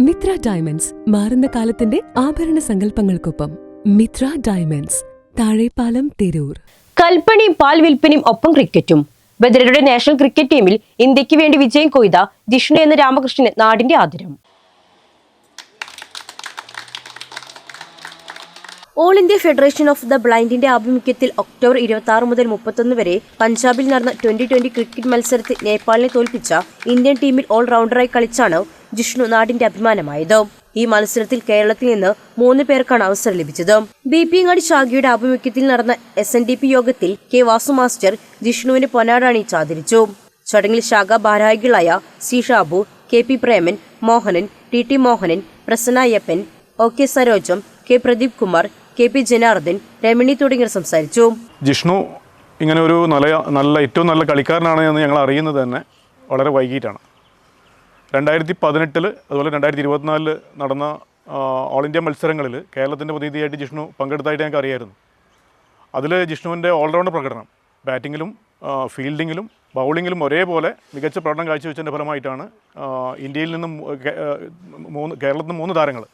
Mitra diamonds മാറുന്ന കാലത്തിന്റെ ആഭരണ സങ്കല്പങ്ങൾക്കൊപ്പം മിത്ര ഡയമണ്ട്സ് താഴെപ്പാലം തിരൂർ. കൽപ്പണി പാൽ വിൽപ്പനയും ഒപ്പം ക്രിക്കറ്റും. ബദരയുടെ നാഷണൽ ക്രിക്കറ്റ് ടീമിൽ ഇന്ത്യയ്ക്ക് വേണ്ടി വിജയം കൊയ്ത ജിഷ്ണു എന്ന രാമകൃഷ്ണന് നാടിന്റെ ആദരം. All India Federation of the ബ്ലൈൻഡിന്റെ ആഭിമുഖ്യത്തിൽ ഒക്ടോബർ ഇരുപത്തി ആറ് മുതൽ മുപ്പത്തൊന്ന് വരെ പഞ്ചാബിൽ നടന്ന ട്വന്റി ട്വന്റി ക്രിക്കറ്റ് മത്സരത്തിൽ നേപ്പാളിനെ തോൽപ്പിച്ച ഇന്ത്യൻ ടീമിൽ ഓൾറൗണ്ടറായി കളിച്ചാണ് ജിഷ്ണു നാടിന്റെ അഭിമാനമായത്. ഈ മത്സരത്തിൽ കേരളത്തിൽ നിന്ന് മൂന്ന് പേർക്കാണ് അവസരം ലഭിച്ചത്. ബി പി അങ്ങാടി ശാഖയുടെ ആഭിമുഖ്യത്തിൽ നടന്ന എസ് എൻ ഡി പി യോഗത്തിൽ കെ വാസു മാസ്റ്റർ ജിഷ്ണുവിന് പൊന്നാടാണി ആദരിച്ചു ചടങ്ങിൽ ശാഖ ഭാരവാഹികളായ C Shabu K P Preman Mohanan T T Mohanan Prasanna Ayyappan O K Sarojam K Pradeep Kumar K P Janardhan Ramani തുടങ്ങിയവർ സംസാരിച്ചു. ജിഷ്ണു ഇങ്ങനെ ഒരു നല്ല നല്ല ഏറ്റവും നല്ല കളിക്കാരനാണ് എന്ന് ഞങ്ങൾ അറിയുന്നത് തന്നെ വളരെ വൈകിട്ടാണ്. രണ്ടായിരത്തി പതിനെട്ടിൽ അതുപോലെ രണ്ടായിരത്തി ഇരുപത്തിനാലിൽ നടന്ന ഓൾ ഇന്ത്യ മത്സരങ്ങളിൽ കേരളത്തിന്റെ പ്രതിനിധിയായിട്ട് ജിഷ്ണു പങ്കെടുത്തായിട്ട് ഞങ്ങൾക്ക് അറിയായിരുന്നു. അതിൽ ജിഷ്ണുവിന്റെ ഓൾറൗണ്ട് പ്രകടനം ബാറ്റിങ്ങിലും ഫീൽഡിങ്ങിലും ബൗളിങ്ങിലും ഒരേപോലെ മികച്ച പ്രകടനം കാഴ്ചവെച്ചതിന്റെ ഫലമായിട്ടാണ് ഇന്ത്യയിൽ നിന്നും മൂന്ന് കേരളത്തിൽ നിന്ന് മൂന്ന് താരങ്ങൾ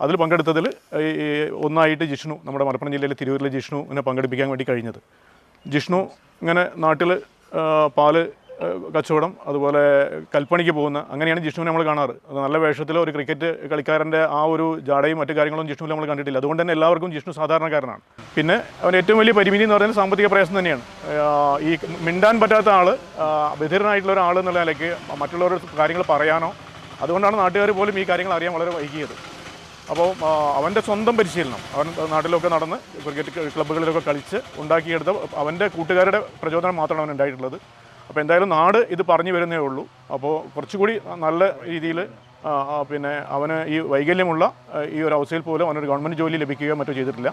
അതിൽ പങ്കെടുത്തതിൽ ഒന്നായിട്ട് ജിഷ്ണു നമ്മുടെ മലപ്പുറം ജില്ലയിലെ തിരൂരിലെ ജിഷ്ണുവിനെ പങ്കെടുപ്പിക്കാൻ വേണ്ടി കഴിഞ്ഞത്. ജിഷ്ണു ഇങ്ങനെ നാട്ടിൽ പാൽ കച്ചവടം അതുപോലെ കൽപ്പണിക്ക് പോകുന്ന അങ്ങനെയാണ് ജിഷ്ണുവിനെ നമ്മൾ കാണാറ്. അത് നല്ല വേഷത്തിൽ ഒരു ക്രിക്കറ്റ് കളിക്കാരന്റെ ആ ഒരു ജാടയും മറ്റു കാര്യങ്ങളും ജിഷ്ണുവിൽ നമ്മൾ കണ്ടിട്ടില്ല. അതുകൊണ്ട് തന്നെ എല്ലാവർക്കും ജിഷ്ണു സാധാരണക്കാരനാണ്. പിന്നെ അവൻ ഏറ്റവും വലിയ പരിമിതി എന്ന് പറയുന്നത് സാമ്പത്തിക പ്രയാസം തന്നെയാണ്. ഈ മിണ്ടാൻ പറ്റാത്ത ആൾ ബധിരനായിട്ടുള്ള ഒരാൾ എന്നുള്ള നിലയ്ക്ക് മറ്റുള്ളവരുടെ കാര്യങ്ങൾ പറയാനോ അതുകൊണ്ടാണ് നാട്ടുകാർ പോലും ഈ കാര്യങ്ങൾ അറിയാൻ വളരെ വൈകിയത്. അപ്പോൾ അവന്റെ സ്വന്തം പരിശീലനം അവൻ നാട്ടിലൊക്കെ നടന്ന് ക്രിക്കറ്റ് ക്ലബ്ബുകളിലൊക്കെ കളിച്ച് ഉണ്ടാക്കിയെടുത്ത അവന്റെ കൂട്ടുകാരുടെ പ്രചോദനം മാത്രമാണ് അവൻ ഉണ്ടായിട്ടുള്ളത്. അപ്പോൾ എന്തായാലും നാട് ഇത് പറഞ്ഞു വരുന്നേ ഉള്ളൂ. അപ്പോൾ കുറച്ചുകൂടി നല്ല രീതിയിൽ പിന്നെ അവന് ഈ വൈകല്യമുള്ള ഈ ഒരു അവസ്ഥയിൽ പോലും അവനൊരു ഗവൺമെന്റ് ജോലി ലഭിക്കുകയോ മറ്റോ ചെയ്തിട്ടില്ല.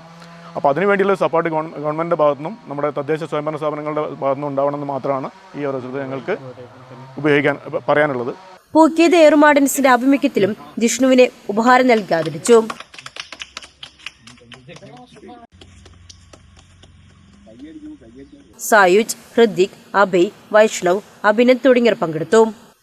അപ്പോൾ അതിനു വേണ്ടിയുള്ള സപ്പോർട്ട് ഗവൺമെന്റിന്റെ ഭാഗത്തു നിന്നും നമ്മുടെ തദ്ദേശ സ്വയംഭരണ സ്ഥാപനങ്ങളുടെ ഭാഗത്തു നിന്നും ഉണ്ടാവണമെന്ന് മാത്രമാണ് ഈ അവസരത്തിൽ ഞങ്ങൾക്ക് ഉപയോഗിക്കാൻ പറയാനുള്ളത്. പൂക്കിയത് എയർമാർഡൻസിന്റെ ആഭിമുഖ്യത്തിലും ജിഷ്ണുവിനെ ഉപഹാരം നൽകി സായുജ് ഹൃദിക് അഭയ് വൈഷ്ണവ് അഭിനന്ദ് തുടങ്ങിയവർ പങ്കെടുത്തു.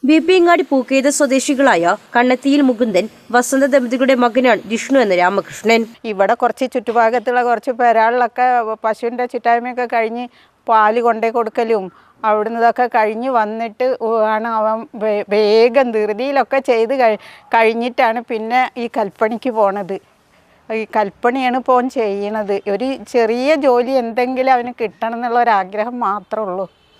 ബിപിയങ്ങാടി പൂക്കേത സ്വദേശികളായ കണ്ണത്തിയിൽ മുകുന്ദൻ വസന്ത ദമ്പതികളുടെ മകനാണ് ജിഷ്ണു എന്ന രാമകൃഷ്ണൻ. ഇവിടെ കുറച്ച് ചുറ്റുഭാഗത്തുള്ള കുറച്ച് പേരാളിലൊക്കെ പശുവിന്റെ ചിട്ടായ്മയൊക്കെ കഴിഞ്ഞ് പാൽ കൊണ്ടേ കൊടുക്കലും അവിടുന്ന് ഇതൊക്കെ കഴിഞ്ഞ് വന്നിട്ട് ആണ് അവൻ വേഗം ധൃതിയിലൊക്കെ ചെയ്ത് കഴിഞ്ഞിട്ടാണ് പിന്നെ ഈ കൽപ്പണിക്ക് പോണത്. ഈ കൽപ്പണിയാണ് ഇപ്പോൾ ചെയ്യണത്. ഒരു ചെറിയ ജോലി എന്തെങ്കിലും അവന് കിട്ടണം എന്നുള്ള ഒരാഗ്രഹം മാത്രമേ ഉള്ളൂ.